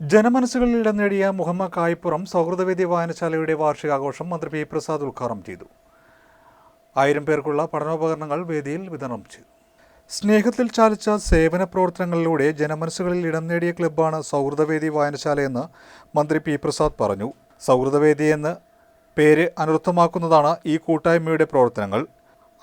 ജനമനസ്സുകളിൽ ഇടം നേടിയ മുഹമ്മദ് കായ്പുറം സൗഹൃദവേദി വായനശാലയുടെ വാർഷികാഘോഷം മന്ത്രി പി പ്രസാദ് ഉദ്ഘാടനം ചെയ്തു. ആയിരം പേർക്കുള്ള പഠനോപകരണങ്ങൾ വേദിയിൽ വിതരണം ചെയ്തു. സ്നേഹത്തിൽ ചാലിച്ച സേവന പ്രവർത്തനങ്ങളിലൂടെ ജനമനസ്സുകളിൽ ഇടം നേടിയ ക്ലബ്ബാണ് സൗഹൃദവേദി വായനശാലയെന്ന് മന്ത്രി പി പ്രസാദ് പറഞ്ഞു. സൗഹൃദവേദി എന്ന് പേര് അനർത്ഥമാക്കുന്നതാണ് ഈ കൂട്ടായ്മയുടെ പ്രവർത്തനങ്ങൾ.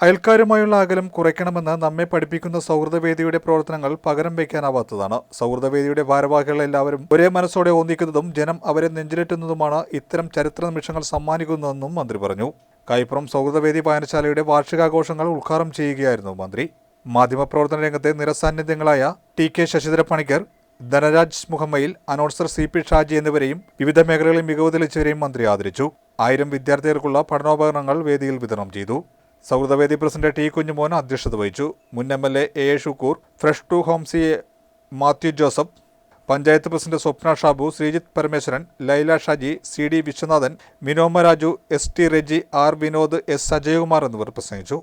അയൽക്കാരുമായുള്ള അകലം കുറയ്ക്കണമെന്ന് നമ്മെ പഠിപ്പിക്കുന്ന സൗഹൃദവേദിയുടെ പ്രവർത്തനങ്ങൾ പകരം വയ്ക്കാനാവാത്തതാണ്. സൗഹൃദവേദിയുടെ ഭാരവാഹികൾ എല്ലാവരും ഒരേ മനസ്സോടെ ഒന്നിക്കുന്നതും ജനം അവരെ നെഞ്ചിലേറ്റുന്നതുമാണ് ഇത്തരം ചരിത്ര നിമിഷങ്ങൾ സമ്മാനിക്കുന്നതെന്നും മന്ത്രി പറഞ്ഞു. കൈപ്പുറം സൗഹൃദവേദി വായനശാലയുടെ വാർഷികാഘോഷങ്ങൾ ഉദ്ഘാടനം ചെയ്യുകയായിരുന്നു മന്ത്രി. മാധ്യമപ്രവർത്തന രംഗത്തെ നിറസാന്നിധ്യങ്ങളായ ടി കെ ശശിധര പണിക്കർ ധനരാജ് മുഹമ്മയിൽ അനൗൺസർ സി പി ഷാജി എന്നിവരെയും വിവിധ മേഖലകളിൽ മികവ് തെളിച്ചവരെയും മന്ത്രി ആദരിച്ചു. ആയിരം വിദ്യാർത്ഥികൾക്കുള്ള പഠനോപകരണങ്ങൾ വേദിയിൽ വിതരണം ചെയ്തു. സൗഹൃദവേദി പ്രസിഡന്റ് ടി കുഞ്ഞുമോൻ അധ്യക്ഷത വഹിച്ചു. മുൻ M L A A Shukkur fresh to home ഹോംസി Mathew Joseph panchayat president Swapna Shabu Sreejith Parameswaran Laila Shaji C D Viswanathan വിനോമ Raju S T Reji R Vinod S Ajayakumar എന്നിവർ പ്രസംഗിച്ചു.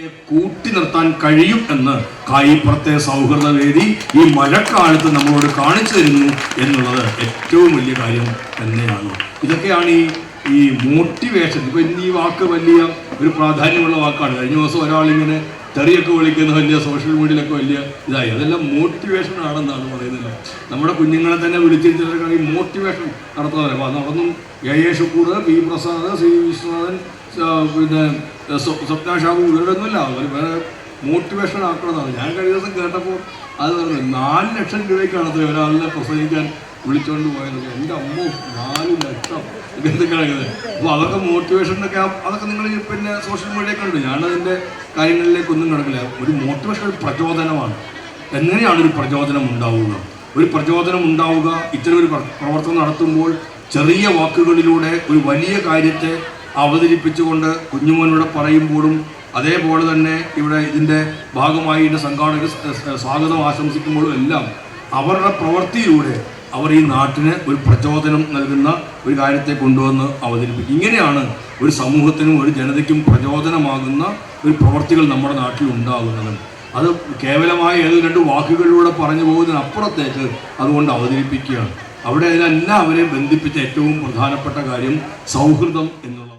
കൂട്ടി നിർത്താൻ കഴിയും എന്ന് കായിപ്പുറത്തെ സൗഹൃദ വേദി ഈ മഴക്കാലത്ത് നമ്മളോട് കാണിച്ചു തരുന്നു എന്നുള്ളത് ഏറ്റവും വലിയ കാര്യം തന്നെയാണ്. ഇതൊക്കെയാണ് ഈ ഈ മോട്ടിവേഷൻ ഇപ്പൊ ഈ വാക്ക് വലിയ ഒരു പ്രാധാന്യമുള്ള വാക്കാണ്. കഴിഞ്ഞ ദിവസം ഒരാളിങ്ങനെ തെറിയൊക്കെ വിളിക്കുന്ന വലിയ സോഷ്യൽ മീഡിയയിലൊക്കെ വലിയ ഇതായി. അതെല്ലാം മോട്ടിവേഷൻ ആണെന്നാണ് പറയുന്നത്. നമ്മുടെ കുഞ്ഞുങ്ങളെ തന്നെ വിളിച്ചിരുന്നവരൊക്കെ ഈ മോട്ടിവേഷൻ നടത്തുന്നവരെ. അപ്പോൾ നടന്നും A A Shukkur P Prasad C Viswanathan പിന്നെ സ്വപ്ന ഷാബു ഇവരുടെ ഒന്നുമില്ല അവർ വേറെ മോട്ടിവേഷൻ ആക്കണമെന്നാണ്. ഞാൻ കഴിഞ്ഞ ദിവസം കേട്ടപ്പോൾ അത് പറഞ്ഞു നാല് ലക്ഷം രൂപയ്ക്കാണ് അത്ര ഒരാളിനെ പ്രസംഗിക്കാൻ വിളിച്ചുകൊണ്ട് പോയത്. എന്റെ അമ്മ നാല് ലക്ഷം എന്തൊക്കെയാണ് അപ്പോൾ അതൊക്കെ മോട്ടിവേഷനൊക്കെ അതൊക്കെ നിങ്ങൾ പിന്നെ സോഷ്യൽ മീഡിയ കണ്ടു ഞാനതിന്റെ കാര്യങ്ങളിലേക്കൊന്നും കിടക്കില്ല. ഒരു മോട്ടിവേഷൻ ഒരു പ്രചോദനമാണ്. എങ്ങനെയാണ് ഒരു പ്രചോദനം ഉണ്ടാവുക? ഒരു പ്രചോദനം ഉണ്ടാവുക ഇത്തരം ഒരു പ്രവർത്തനം നടത്തുമ്പോൾ ചെറിയ വാക്കുകളിലൂടെ ഒരു വലിയ കാര്യത്തെ അവതരിപ്പിച്ചുകൊണ്ട് കുഞ്ഞുമോനോട് പറയുമ്പോഴും അതേപോലെ തന്നെ ഇവിടെ ഇതിന്റെ ഭാഗമായി ഇതിന്റെ സംഘാടകർ സ- സ- സ്വാഗതം ആശംസിക്കുമ്പോഴും എല്ലാം അവരുടെ പ്രവൃത്തിയിലൂടെ അവർ ഈ നാട്ടിന് ഒരു പ്രചോദനം നൽകുന്ന ഒരു കാര്യത്തെ കൊണ്ടുവന്ന് അവതരിപ്പിക്കും. ഇങ്ങനെയാണ് ഒരു സമൂഹത്തിനും ഒരു ജനതയ്ക്കും പ്രചോദനമാകുന്ന ഒരു പ്രവർത്തികൾ നമ്മുടെ നാട്ടിൽ ഉണ്ടാകുന്നത്. അത് കേവലമായ ഏത് രണ്ട് വാക്കുകളിലൂടെ പറഞ്ഞു പോകുന്നതിനപ്പുറത്തേക്ക് അതുകൊണ്ട് അവതരിപ്പിക്കുകയാണ്. അവിടെ അതിനെല്ലാം അവരെ ബന്ധിപ്പിച്ച ഏറ്റവും പ്രധാനപ്പെട്ട കാര്യം സൗഹൃദം എന്നുള്ളത്